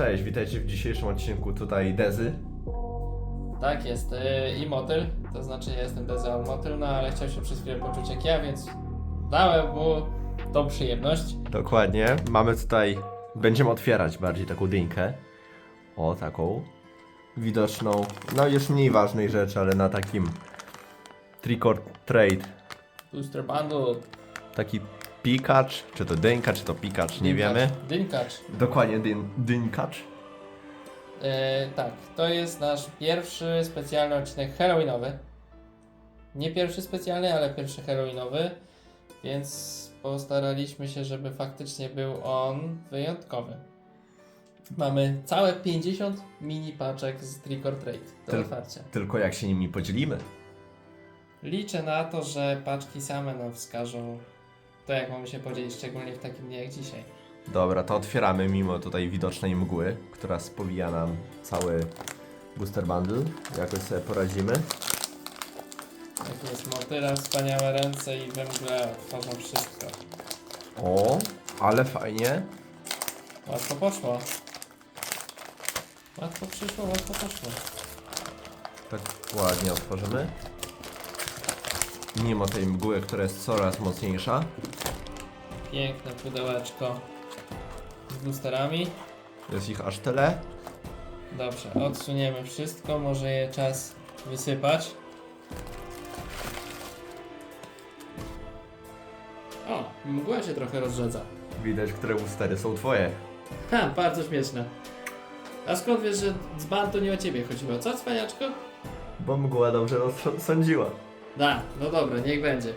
Cześć, witajcie w dzisiejszym odcinku tutaj Dezy. Tak jest. Yy, I motyl, to znaczy ja jestem Dezeol Motyl, no ale chciał się przez chwilę poczuć jak ja, więc dałem mu tą przyjemność. Dokładnie. Mamy tutaj, będziemy otwierać bardziej taką dynkę. O, taką. Widoczną, no już mniej ważnej rzeczy, ale na takim trick or trade. Booster Bundle. Taki pikacz, czy to dynka, czy to pikacz, nie Dynkacz. wiemy. Dynkacz. Dokładnie dyn, dynkacz. Yy, tak, to jest nasz pierwszy specjalny odcinek Halloweenowy. Nie pierwszy specjalny, ale pierwszy Halloweenowy, więc postaraliśmy się, żeby faktycznie był on wyjątkowy. Mamy całe 50 mini paczek z Trick or Trade do Tyl- otwarcia. Tylko jak się nimi podzielimy. Liczę na to, że paczki same nam wskażą to, jak mamy się podzielić, szczególnie w takim dniu jak dzisiaj. Dobra, to otwieramy mimo tutaj widocznej mgły, która spowija nam cały booster bundle. Jakoś sobie poradzimy. Jak jest motyla, wspaniałe ręce i we mgle otworzą wszystko. O, ale fajnie. Łatwo poszło. Łatwo przyszło, łatwo poszło. Tak ładnie otworzymy. Mimo tej mgły, która jest coraz mocniejsza. Piękne pudełeczko z boosterami. Jest ich aż tyle. Dobrze, odsuniemy wszystko, może je czas wysypać. O, mgła się trochę rozrzedza. Widać, które boostery są twoje. Ha, bardzo śmieszne. A skąd wiesz, że dzban to nie o ciebie chodziło? Co, cwaniaczko? Bo mgła dobrze rozsądziła. Da, no dobra, niech będzie.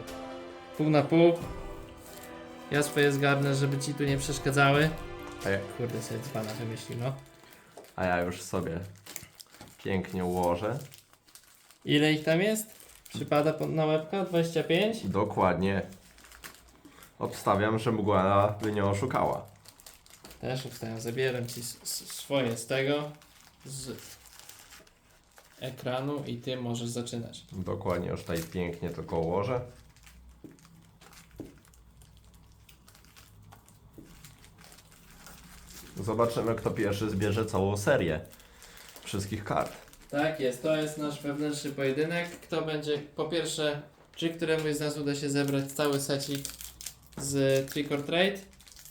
Pół na pół. Ja swoje zgarnę, żeby ci tu nie przeszkadzały. A ja, Kurde, sobie dzbana wymyślił, no. a ja już sobie pięknie ułożę. Ile ich tam jest? Przypada pod- na łebka? 25? Dokładnie. Obstawiam, że mgła by nie oszukała. Też ustawiam, zabieram ci s- s- swoje z tego, z ekranu i ty możesz zaczynać. Dokładnie, już tutaj pięknie tylko ułożę. Zobaczymy, kto pierwszy zbierze całą serię wszystkich kart. Tak jest, to jest nasz wewnętrzny pojedynek. Kto będzie, po pierwsze, czy któremuś z nas uda się zebrać cały secik z Trick or Trade?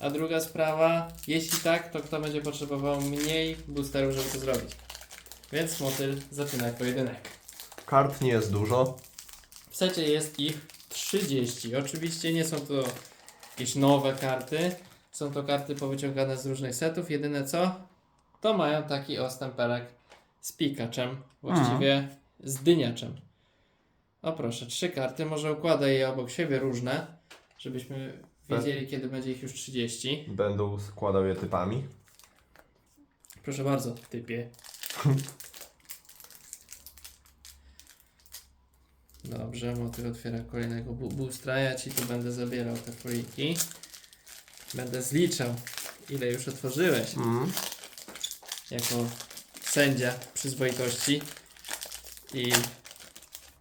A druga sprawa, jeśli tak, to kto będzie potrzebował mniej boosterów, żeby to zrobić? Więc motyl, zaczynaj pojedynek. Kart nie jest dużo. W secie jest ich 30. Oczywiście nie są to jakieś nowe karty. Są to karty powyciągane z różnych setów. Jedyne co, to mają taki ostęperek z Pikaczem, właściwie z dyniaczem. O proszę, trzy karty. Może układaj je obok siebie różne, żebyśmy wiedzieli, kiedy będzie ich już 30. Będą składał je typami. Proszę bardzo, typie. Dobrze, motyl otwiera kolejnego bu boostra. Ja ci tu będę zabierał te foliki. Będę zliczał, ile już otworzyłeś Mm. jako sędzia przyzwoitości. I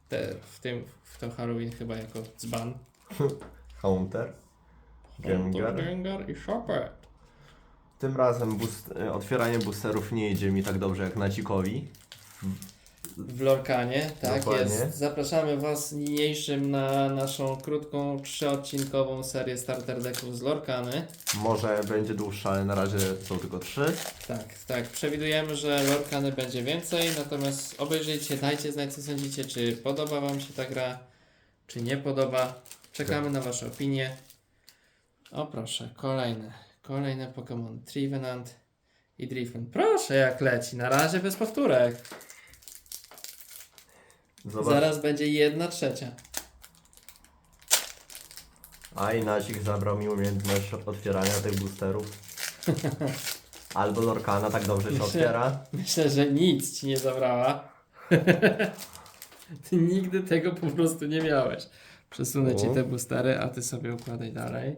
te, w tym, w to Halloween chyba jako dzban. Counter. Gengar. Gengar i Chopper. Tym razem boost, e, otwieranie boosterów nie idzie mi tak dobrze jak Nacikowi. W Lorkanie, tak Dokładnie. jest. Zapraszamy Was niniejszym na naszą krótką, trzyodcinkową serię starter decków z Lorkany. Może będzie dłuższa, ale na razie są tylko trzy. Tak, tak. Przewidujemy, że Lorkany będzie więcej, natomiast obejrzyjcie, dajcie znać co sądzicie, czy podoba Wam się ta gra, czy nie podoba. Czekamy na Wasze opinie. O proszę, kolejne, kolejne Pokémon Trevenant i Driftland. Proszę jak leci, na razie bez powtórek. Zobacz. Zaraz będzie jedna trzecia. A i Nazik zabrał mi umiejętność otwierania tych boosterów. Albo Lorkana tak dobrze się otwiera. Myślę, że nic ci nie zabrała. ty nigdy tego po prostu nie miałeś. Przesunę ci O. te boostery, a ty sobie układaj dalej.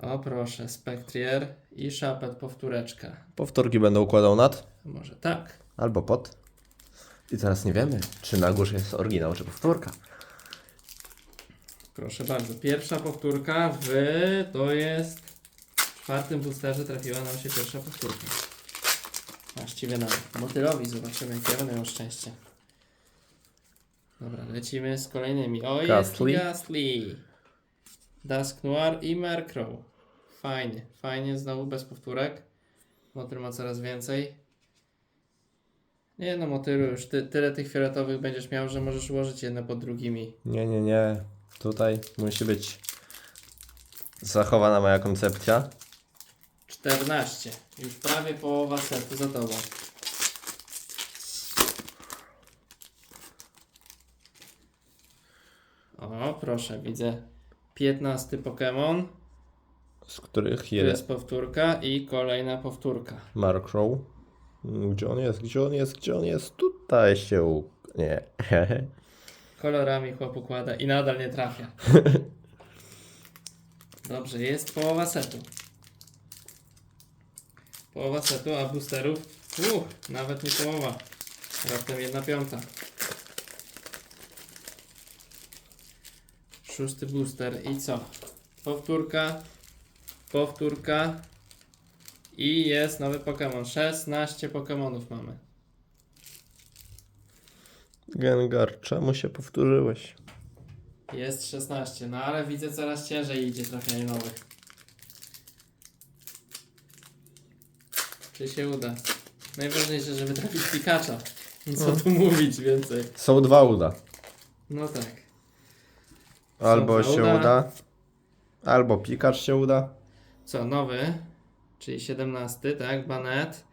O proszę, Spectrier i Szapet powtóreczka. Powtórki będę układał nad Może tak. albo pod. I teraz nie wiemy, czy na górze jest oryginał, czy powtórka. Proszę bardzo. Pierwsza powtórka w... to jest... W czwartym boosterze trafiła nam się pierwsza powtórka. Właściwie na motylowi zobaczymy, jakie one mają szczęście. Dobra, lecimy z kolejnymi. O, jest Ghastly. Ghastly. Dusk Noir i Mercrow. Fajnie, fajnie, znowu bez powtórek. Motyl ma coraz więcej. Nie no, motylu, już ty, tyle tych fioletowych będziesz miał, że możesz ułożyć jedne pod drugimi. Nie, nie, nie. Tutaj musi być zachowana moja koncepcja. 14. Już prawie połowa setu za tobą. O, proszę, widzę 15 Pokémon. Z których Tu jeden jest powtórka i kolejna powtórka. Markrow. Gdzie on jest? Gdzie on jest? Gdzie on jest? Tutaj się. u- Nie. Kolorami chłop układa i nadal nie trafia. Dobrze, jest połowa setu. Połowa setu, a boosterów? Uch, nawet nie połowa. Raptem jedna piąta. Szósty booster i co? Powtórka, powtórka i jest nowy Pokémon. 16 Pokémonów mamy. Gengar, czemu się powtórzyłeś? Jest 16, no ale widzę coraz ciężej idzie trafianie nowych. Czy się uda? Najważniejsze, żeby trafić Pikacha. Co tu mówić więcej? Są dwa uda. No tak. Albo Są się uda. uda. Albo Pikachu się uda. Co, nowy? Czyli 17, tak? Banet.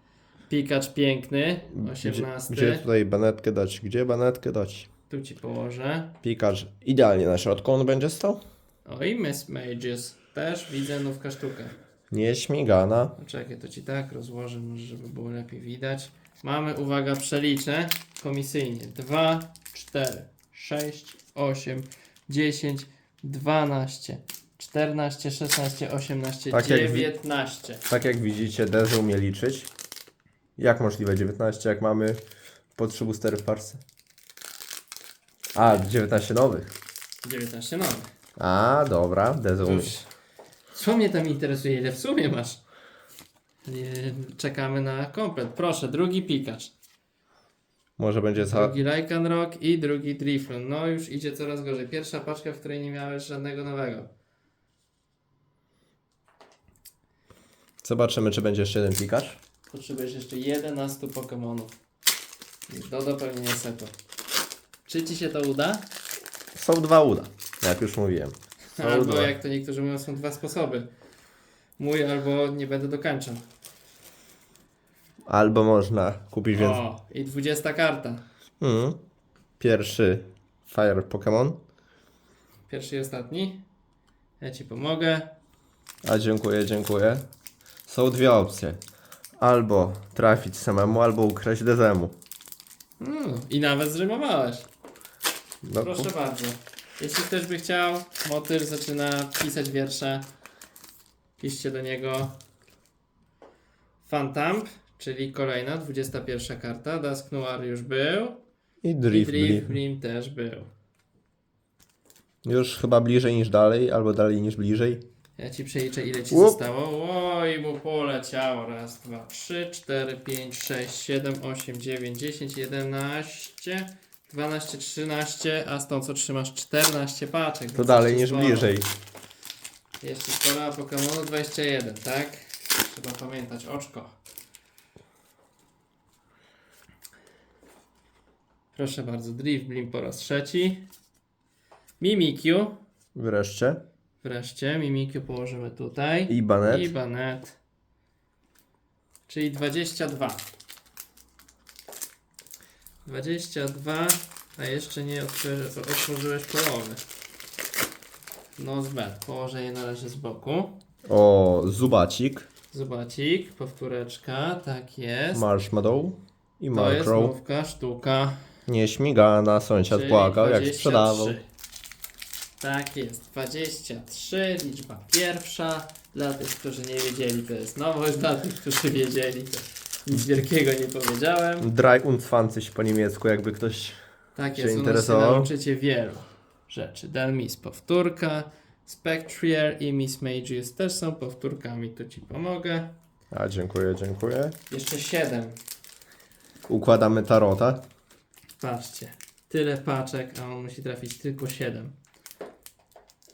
Pikacz piękny. 18. Gdzie, gdzie tutaj banetkę dać? Gdzie banetkę dać? Tu ci położę. Pikachu idealnie na środku on będzie stał. O i Miss Mages. Też widzę nówka sztukę. Nieśmigana. No Czekaj, to ci tak rozłożę, może żeby było lepiej widać. Mamy, uwaga, przeliczę komisyjnie. 2, 4, 6, 8, 10, 12, 14, 16, 18, Tak jak wi- 19. Tak jak widzicie, Dezy umie liczyć. Jak możliwe 19, jak mamy po 3 boostery w parce? A, 19 nowych. 19 nowych. A, dobra, Dezy umie. Cóż, co mnie tam interesuje, ile w sumie masz? Nie, czekamy na komplet. Proszę, drugi Pikacz. Może będzie za... Drugi Lycanroc i drugi Driflon. No już idzie coraz gorzej. Pierwsza paczka, w której nie miałeś żadnego nowego. Zobaczymy, czy będzie jeszcze jeden Pikachu. Potrzebujesz jeszcze 11 Pokémonów. Do dopełnienia setu. Czy ci się to uda? Są dwa uda, jak już mówiłem. Są Albo dwa. jak to niektórzy mówią, są dwa sposoby. Mój albo nie będę dokańczał. Albo można kupić więcej. O, i 20 karta. Mhm. Pierwszy Fire Pokémon. Pierwszy i ostatni. Ja ci pomogę. A dziękuję, dziękuję. Są dwie opcje. Albo trafić samemu, albo ukraść Dezemu. Mm, I nawet zrymowałeś. No, Proszę bardzo. Jeśli ktoś by chciał, Motyl zaczyna pisać wiersze. Piszcie do niego Fantamp, czyli kolejna, 21 karta. Dusk Noir już był. I I Drift, Drift Drift. Blim też był. Już chyba bliżej niż dalej, albo dalej niż bliżej. Ja ci przeliczę ile ci Łup. zostało. Oj, mu poleciało. Raz, dwa, trzy, cztery, pięć, sześć, siedem, osiem, dziewięć, dziesięć, jedenaście, dwanaście, trzynaście, a stąd co trzymasz 14 paczek. To więc dalej jeszcze niż sporo. bliżej. Jeszcze sporo, a Pokemonu 21, tak? Trzeba pamiętać, oczko. Proszę bardzo, Drift Blim po raz trzeci. Mimikyu. Wreszcie. Wreszcie, Mimikyu położymy tutaj. I Banet. I banet. Czyli 22. 22, a jeszcze nie otworzy, otworzyłeś połowy. No zbęd. Położę je należy z boku. O, Zubacik. Zobacik, powtóreczka, tak jest. Marshmallow. I to jest Markrow. nówka, sztuka. Nieśmigana, sąsiad czyli płakał jak 23. sprzedawał. Tak jest, 23, liczba pierwsza. Dla tych, którzy nie wiedzieli, to jest nowość. Dla tych, którzy wiedzieli, to nic wielkiego nie powiedziałem. Drei und Fancyś po niemiecku, jakby ktoś... Tak się jest, u nas się interesował? nauczycie wielu rzeczy. Dalmis powtórka, Spectrier i Miss Magius też są powtórkami, to Ci pomogę. A, dziękuję, dziękuję. Jeszcze 7 układamy tarota. Patrzcie. Tyle paczek, a on musi trafić tylko 7.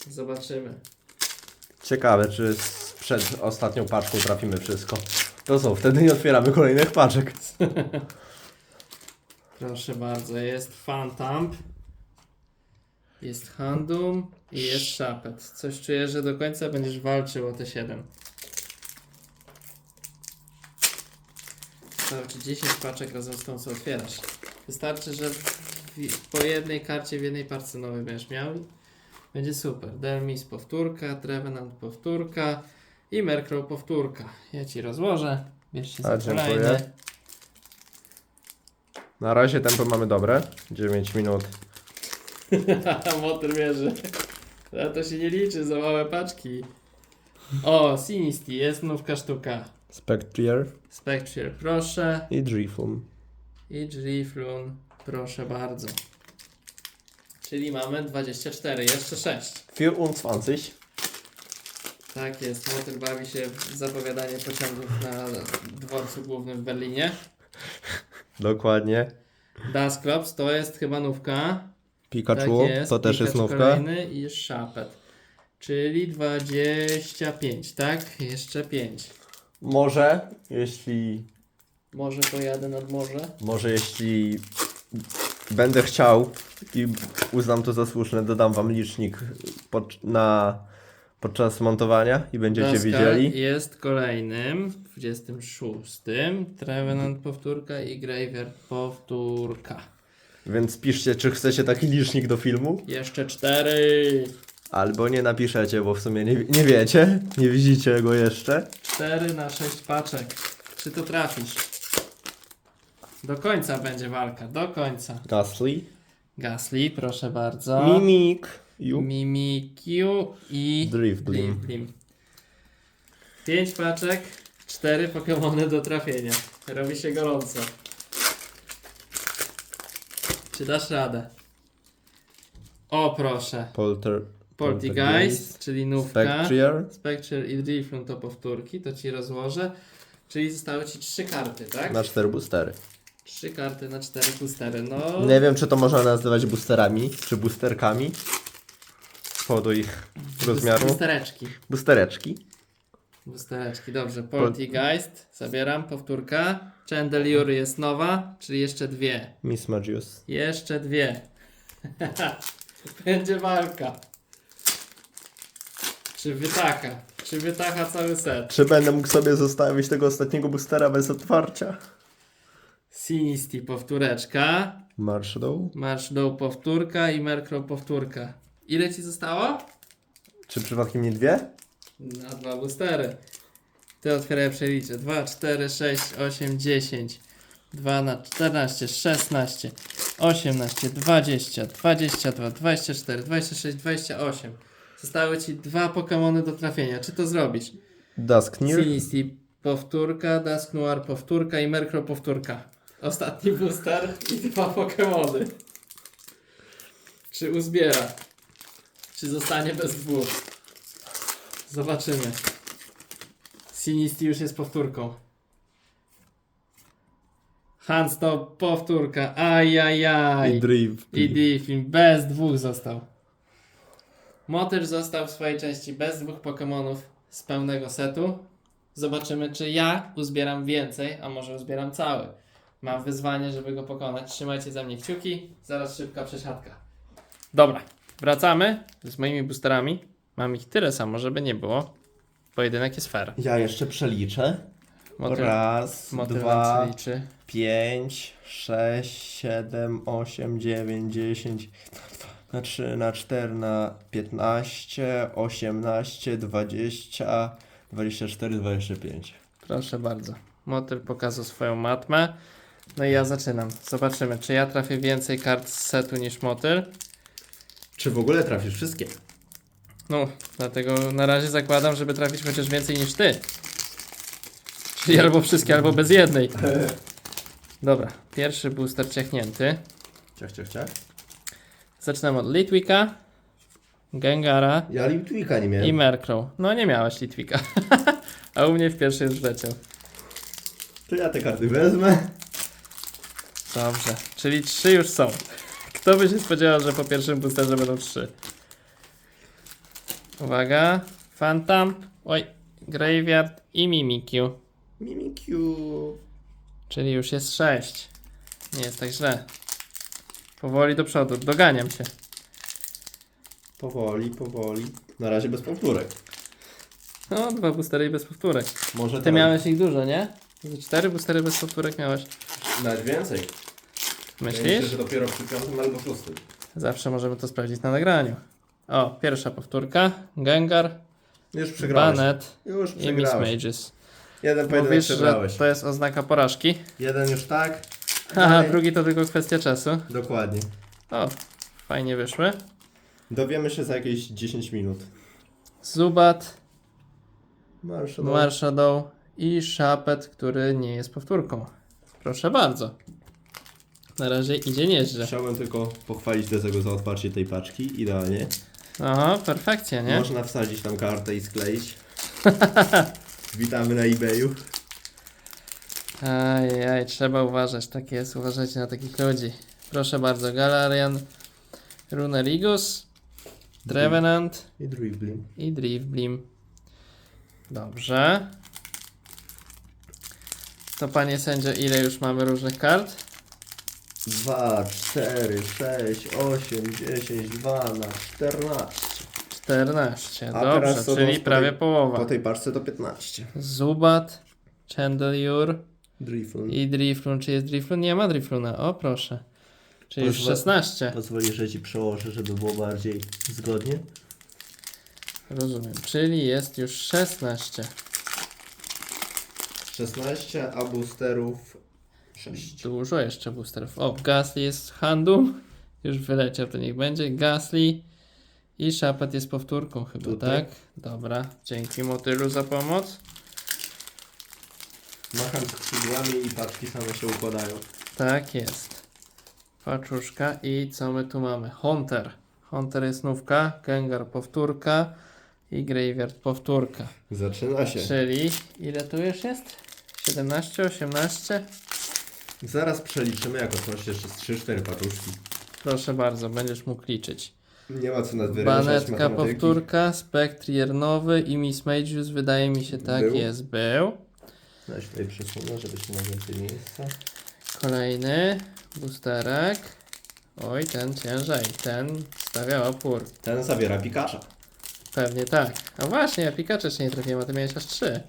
Zobaczymy. Ciekawe, czy z- przed ostatnią paczką trafimy wszystko. To co, wtedy nie otwieramy kolejnych paczek. Proszę bardzo, jest Fantamp, jest Handum i jest Szapet. Coś czuję, że do końca będziesz walczył o te 7. Wystarczy 10 paczek razem z tą, co otwierasz. Wystarczy, że w- po jednej karcie w jednej parce nowej będziesz miał. Będzie super. Delmis powtórka, Trevenant powtórka i Merkrow powtórka. Ja ci rozłożę. Bierz się A, dziękuję. Na razie tempo mamy dobre. 9 minut. Motor wierzy. A to się nie liczy za małe paczki. O, Sinisty, jest nówka sztuka. Spectrier Spectre, proszę. i Drifum. I Driflun, proszę bardzo. Czyli mamy 24, jeszcze 6. 24. Tak jest, motor bawi się w zapowiadanie pociągów na dworcu głównym w Berlinie. Dokładnie. Dusclops to jest chyba nówka. Pikachu, tak jest. to też jest Pikachu nówka. kolejny i Szapet. Czyli 25, tak? Jeszcze 5. Może, jeśli Może pojadę nad morze? Może jeśli będę chciał i uznam to za słuszne, dodam wam licznik pod, na, podczas montowania i będziecie Daskal widzieli. jest kolejnym, 26. Trevenant powtórka i Graveyard powtórka. Więc piszcie, czy chcecie taki licznik do filmu, Jeszcze 4. albo nie napiszecie, bo w sumie nie, nie wiecie, nie widzicie go jeszcze. 4 na 6 paczek. Czy to trafisz? Do końca będzie walka, do końca. Gasly, Gasly, proszę bardzo. Mimik, Ju, Mimikyu i Drifblim. Blim. 5 paczek, 4 Pokemony do trafienia. Robi się gorąco. Czy dasz radę? O proszę. Polter, Poltergeist, czyli nówka. Spectrier, Spectre i Driflum to powtórki, to ci rozłożę. Czyli zostały ci trzy karty, tak? na 4 boostery. Trzy karty na cztery boostery. No, Nie wiem, czy to można nazywać boosterami, czy boosterkami. Z powodu ich rozmiaru. Boostereczki. Boostereczki. Boostereczki, dobrze. Poltergeist, zabieram, powtórka. Chandelier jest nowa, czyli jeszcze dwie. Miss Magius. Jeszcze dwie. Będzie walka. Czy wytaka? Czy wytaka cały set? Czy będę mógł sobie zostawić tego ostatniego boostera bez otwarcia? Sinisty powtóreczka. Marshdow. Marsz Doł powtórka i Merkrow powtórka. Ile ci zostało? Czy przypadkiem nie dwie? Na dwa boostery. Ty otwieraj przeliczę. 2, 4, 6, 8, 10. 2 na 14, 16, 18, 20, 22, 24, 26, 28. Zostały ci dwa Pokémony do trafienia. Czy to zrobisz? Dusknir. Sinisty powtórka, Dusknoir powtórka i Merkrow powtórka. Ostatni booster i dwa Pokémony. Czy uzbiera? Czy zostanie bez dwóch? Zobaczymy. Sinisty już jest powtórką. Hans to powtórka. Ajajaj. I Driv. I Diffin bez dwóch został. Motyl został w swojej części bez dwóch Pokémonów z pełnego setu. Zobaczymy, czy ja uzbieram więcej, a może uzbieram cały. Mam wyzwanie, żeby go pokonać. Trzymajcie za mnie kciuki. Zaraz szybka przesiadka. Dobra, wracamy z moimi boosterami. Mam ich tyle samo, żeby nie było. Pojedynek jest fair. Ja jeszcze przeliczę. Motyl, Raz, dwa, przeliczy. pięć, sześć, siedem, osiem, dziewięć, dziesięć. Na trzy, na cztery, na piętnaście, osiemnaście, dwadzieścia, dwadzieścia cztery, dwadzieścia pięć. Proszę bardzo. Motyl pokazał swoją matmę. No i ja zaczynam. Zobaczymy, czy ja trafię więcej kart z setu niż motyl. Czy w ogóle trafisz wszystkie? No, dlatego na razie zakładam, żeby trafić chociaż więcej niż ty. Czyli albo wszystkie, albo bez jednej. Dobra, pierwszy booster ciechnięty. Ciach, ciach, ciach. Zaczynam od Litwika, Gengara Ja Litwika nie miałem. i Merkrow. No nie miałeś Litwika. A u mnie w pierwszej już leciał. To ja te karty wezmę. Dobrze, czyli trzy już są. Kto by się spodziewał, że po pierwszym boosterze będą trzy? Uwaga. Phantom, oj, Graveyard i Mimikyu. Mimikyu. Czyli już jest sześć. Nie jest tak źle. Powoli do przodu, doganiam się. Powoli, powoli. Na razie bez powtórek. No, dwa boostery i bez powtórek. Może Ty teraz- miałeś ich dużo, nie? Cztery boostery bez powtórek miałeś. Nawet więcej. Myślisz? Ja myślę, że dopiero przy piątym albo szóstym. Zawsze możemy to sprawdzić na nagraniu. O, pierwsza powtórka. Gengar, Już przegrałeś. Banet Już i Miss przegrałeś. Mages. Jeden pojedynek Mówisz, że przegrałeś. to jest oznaka porażki. Jeden już tak. Dalej. drugi to tylko kwestia czasu. Dokładnie. O, fajnie wyszły. Dowiemy się za jakieś 10 minut. Zubat, Marsza Marshadow i Szapet, który nie jest powtórką. Proszę bardzo. Na razie idzie nieźle. Chciałbym tylko pochwalić Dezego za otwarcie tej paczki. Idealnie. Oho, perfekcja, nie? Można wsadzić tam kartę i skleić. Witamy na eBayu. Ajaj, trzeba uważać, tak jest, uważajcie na takich ludzi. Proszę bardzo, Galarian, Runerigus, Trevenant I Driblim. i Drifblim. Dobrze. To panie sędzio, ile już mamy różnych kart? 2, 4, 6, 8, 10, 12, 14. 14, A teraz dobrze, co czyli do- prawie Po połowa. tej paczce to 15. Zubat, Chandelier Driflin. i Driflun. Czy jest Driflun? Nie ma Drifluna, o proszę. Czyli już Pozwól- 16. Pozwolisz, że ci przełożę, żeby było bardziej zgodnie? Rozumiem, czyli jest już 16. 16, a boosterów 6. Dużo jeszcze boosterów. O, Gasly jest handum. Już wyleciał, to niech będzie. Gasly i Szapet jest powtórką chyba, Tutaj. tak? Dobra, dzięki Motylu za pomoc. Macham skrzydłami i paczki same się układają. Tak jest. Paczuszka i co my tu mamy? Hunter. Hunter jest nówka, Gengar powtórka i Graveyard powtórka. Zaczyna się. Czyli ile tu już jest? 17, 18? Zaraz przeliczymy, jak otworzy jeszcze z 3-4 paczuszki. Proszę bardzo, będziesz mógł liczyć. Nie ma co nas wyrażać Banetka matematyki. powtórka, Spectrier nowy i Miss Mages wydaje mi się tak Był. jest, był. Weź tutaj przesunę, żebyście na więcej miejsca. Kolejny boosterek. Oj, ten ciężej, ten stawia opór. Ten zawiera Pikacza. Pewnie tak. A właśnie, ja Pikachu jeszcze nie trafiłem, a ty miałeś aż trzy.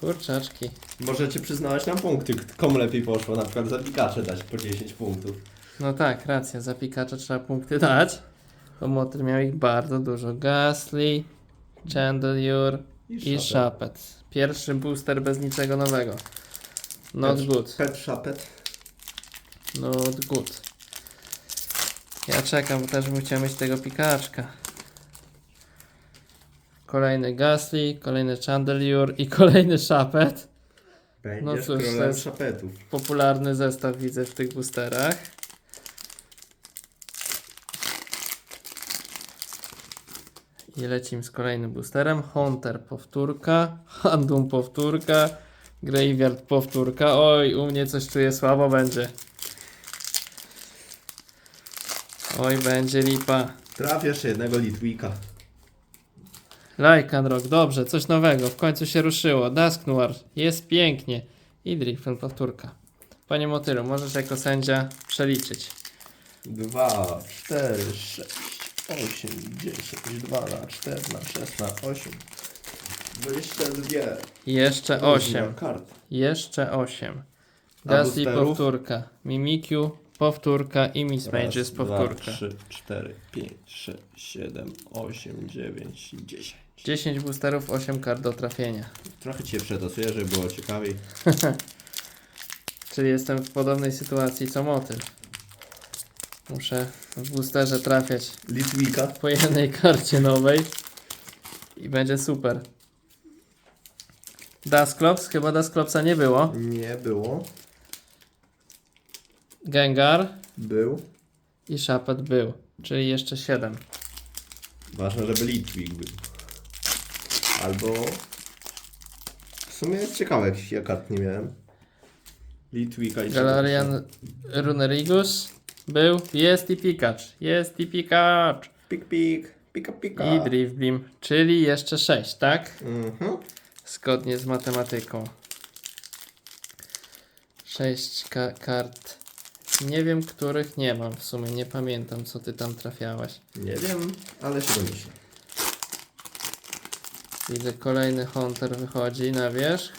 Kurczaczki. Możecie przyznawać nam punkty, komu lepiej poszło, na przykład za Pikacze dać po 10 punktów. No tak, racja, za Pikachu trzeba punkty dać. Bo Motyl miał ich bardzo dużo. Gasly, Chandelier i Szapet. Pierwszy booster bez niczego nowego. Not Pet- good. Pet Szapet. Not good. Ja czekam, bo też bym chciał mieć tego pikaczka. Kolejny Gasly, kolejny Chandelier i kolejny Szapet. Będziesz No cóż, królem jest- Szapetów. Popularny zestaw widzę w tych boosterach. I lecimy z kolejnym boosterem. Hunter powtórka, Handum powtórka, Graveyard powtórka. Oj, u mnie coś czuję słabo będzie. Oj, będzie lipa. Traf jeszcze jednego Litwika. Lycan Rock, dobrze, coś nowego. W końcu się ruszyło. Dusknoir, jest pięknie. I Driften powtórka. Panie Motylu, możesz jako sędzia przeliczyć. 2, 4, 6, 8, 10, 2 na 4 na 6 na 8. 22. Jeszcze Różne 8. Kart. Jeszcze 8. A Gasly boosterów? powtórka. Mimikyu powtórka i Miss Mages powtórka. 3, 4, 5, 6, 7, 8, 9 i 10. 10 boosterów, 8 kart do trafienia. Trochę Cię przetasuję, żeby było ciekawiej. Czyli jestem w podobnej sytuacji co Motyl. Muszę w boosterze trafiać Litwika. po jednej karcie nowej i będzie super. Dusklops, chyba Dusklopsa nie było. Nie było. Gengar Był. i Szapet był, czyli jeszcze 7. Ważne, żeby Litwik był. Albo... W sumie jest ciekawe, jak ja kart nie miałem. Litwika i Galarian Runerigus był, jest i Pikachu, jest i Pikachu. Pik, pik, pika, pika. I Drifblim, czyli jeszcze 6, tak? Mhm. Zgodnie z matematyką. 6 ka kart. Nie wiem, których nie mam w sumie, nie pamiętam co ty tam trafiałeś. Nie wiem, ale się domyślę. Widzę kolejny Hunter wychodzi na wierzch.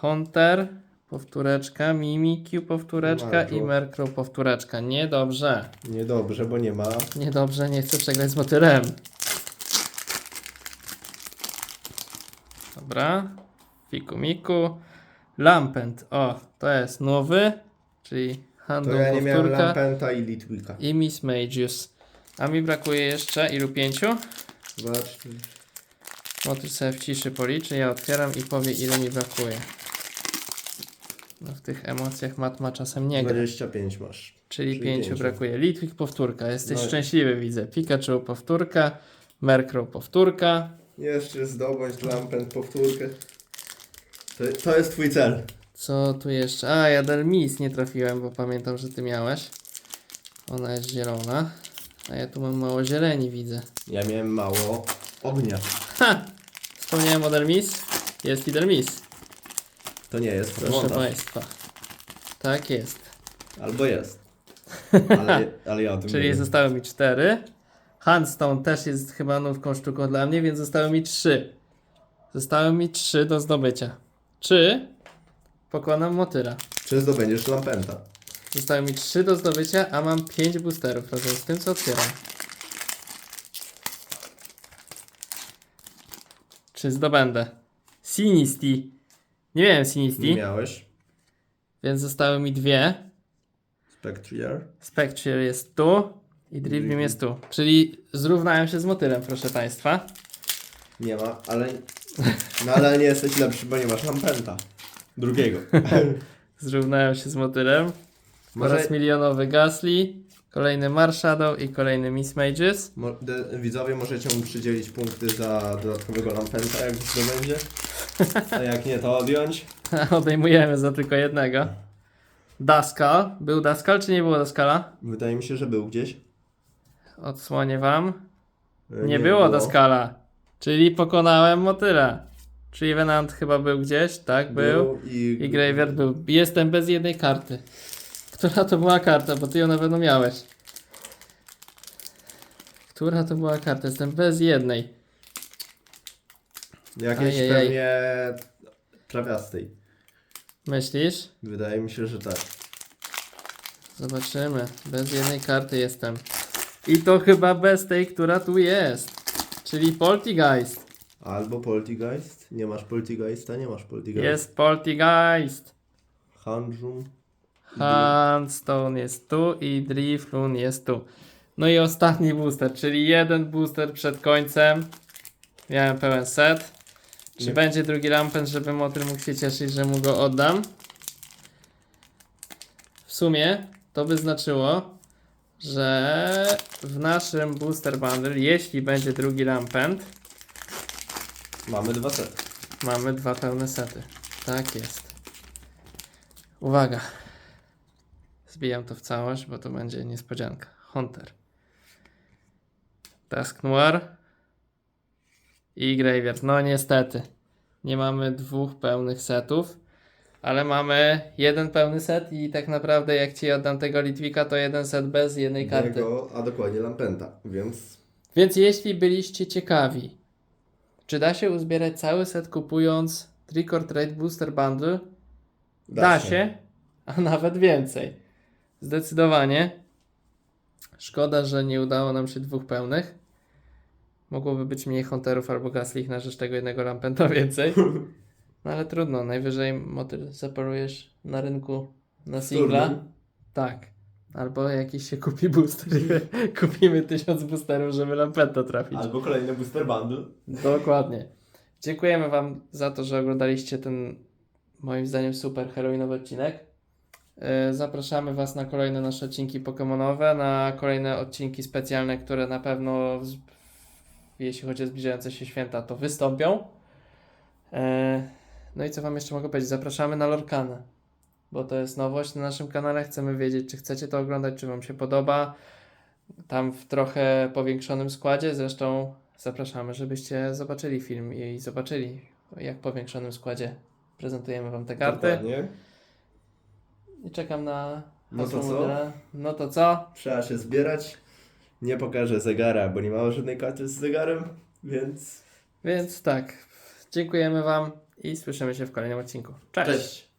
Hunter, powtóreczka, Mimikyu, powtóreczka Marczu. i Merkrow, powtóreczka. Niedobrze. Niedobrze, bo nie ma. Niedobrze, nie chcę przegrać z motylem. Dobra. Fiku miku. Lampent. O, to jest nowy, czyli To handel ja nie miałem powtórka Lampenta i Litwika. i Miss Magius. A mi brakuje jeszcze ilu pięciu? Zobacz. Motyl sobie w ciszy policzy, ja otwieram i powie ile mi brakuje. No w tych emocjach mat ma czasem nie gra. 25 masz. Czyli czyli pięciu pięciu. brakuje. Litwik powtórka, jesteś No szczęśliwy widzę. Pikachu powtórka, Merkrow powtórka. Jeszcze zdobądź Lampent powtórkę. To, to jest twój cel. Co tu jeszcze? A, ja Delmis nie trafiłem, bo pamiętam, że ty miałeś. Ona jest zielona. A ja tu mam mało zieleni, widzę. Ja miałem mało ognia. Ha! Wspomniałem o Delmis. Jest i Delmis. To nie jest Proszę fotomontaż. Państwa. Tak jest. Albo jest. Ale, ale ja o tym nie Czyli wiem. zostały mi cztery. Handstone też jest chyba nówką sztuką dla mnie, więc zostały mi trzy. Zostały mi trzy do zdobycia. Czy pokonam motyla? Czy zdobędziesz Lampenta? Zostały mi trzy do zdobycia, a mam pięć boosterów razem z tym, co otwieram. Czy zdobędę? Sinisty. Nie miałem Nie Sinisty, miałeś. więc zostały mi dwie. Spectrier. Spectre jest tu i Drifblim jest tu. Czyli zrównałem się z motylem, proszę Państwa. Nie ma, ale... No ale nie jesteś lepszy, bo nie masz Lampenta. Drugiego. Zrównałem się z motylem. Może Oraz milionowy Gasly, kolejny Marshadow i kolejny Miss Mages. mo, de, widzowie możecie mu przydzielić punkty za dodatkowego Lampenta, jak zdobędzie. A jak nie, to odjąć. Odejmujemy za tylko jednego. Daskal. Był Daskal, czy nie było Daskala? Wydaje mi się, że był gdzieś. Odsłonię wam. E, Nie, było, Daskala. Czyli pokonałem motyla. Czyli Venant chyba był gdzieś, tak? Był. i... I Graveyard był. Jestem bez jednej karty. Która to była karta? Bo ty ją na pewno miałeś. Która to była karta? Jestem bez jednej. Jakiejś Ajajaj. pewnie trawiastej. Myślisz? Wydaje mi się, że tak. Zobaczymy. Bez jednej karty jestem. I to chyba bez tej, która tu jest. Czyli Poltergeist. Albo Poltergeist. Nie masz Poltergeista, nie masz Poltergeist. Jest Poltergeist. Handrum. Handstone jest tu i Drifloon jest tu. No i ostatni booster, czyli jeden booster przed końcem. Miałem pełen set. Czy Nie. będzie drugi Rampant, żeby Motyl mógł się cieszyć, że mu go oddam? W sumie to by znaczyło, że w naszym booster bundle, jeśli będzie drugi Rampant, Mamy dwa sety. Mamy dwa pełne sety. Tak jest. Uwaga. Zbijam to w całość, bo to będzie niespodzianka. Hunter. Task Noir. I Graveyard. No niestety. Nie mamy dwóch pełnych setów. Ale mamy jeden pełny set i tak naprawdę jak Ci oddam tego Litwika, to jeden set bez jednej karty. Jego, a dokładnie Lampenta, więc Więc jeśli byliście ciekawi, czy da się uzbierać cały set kupując Trick or Trade Booster Bundle? Da, się. a nawet więcej. Zdecydowanie. Szkoda, że nie udało nam się dwóch pełnych. Mogłoby być mniej Hunterów albo Gaslich na rzecz tego jednego Lampenta więcej. No ale trudno, najwyżej motyl zaparujesz na rynku na singla. Tak. Albo jakiś się kupi booster i kupimy tysiąc boosterów, żeby Lampenta trafić. Albo kolejny booster bundle. Dokładnie. Dziękujemy Wam za to, że oglądaliście ten moim zdaniem super Halloweenowy odcinek. Yy, Zapraszamy Was na kolejne nasze odcinki Pokemonowe, na kolejne odcinki specjalne, które na pewno, jeśli chodzi o zbliżające się święta, to wystąpią. Yy, No i co Wam jeszcze mogę powiedzieć? Zapraszamy na Lorkana, bo to jest nowość na naszym kanale. Chcemy wiedzieć, czy chcecie to oglądać, czy Wam się podoba. Tam w trochę powiększonym składzie. Zresztą zapraszamy, żebyście zobaczyli film i zobaczyli, jak w powiększonym składzie prezentujemy Wam te karty. Dokładnie. I czekam na No to co? No to co? Trzeba się zbierać. Nie pokażę zegara, bo nie ma żadnej karty z zegarem, więc Więc tak, dziękujemy Wam i słyszymy się w kolejnym odcinku. Cześć. cześć.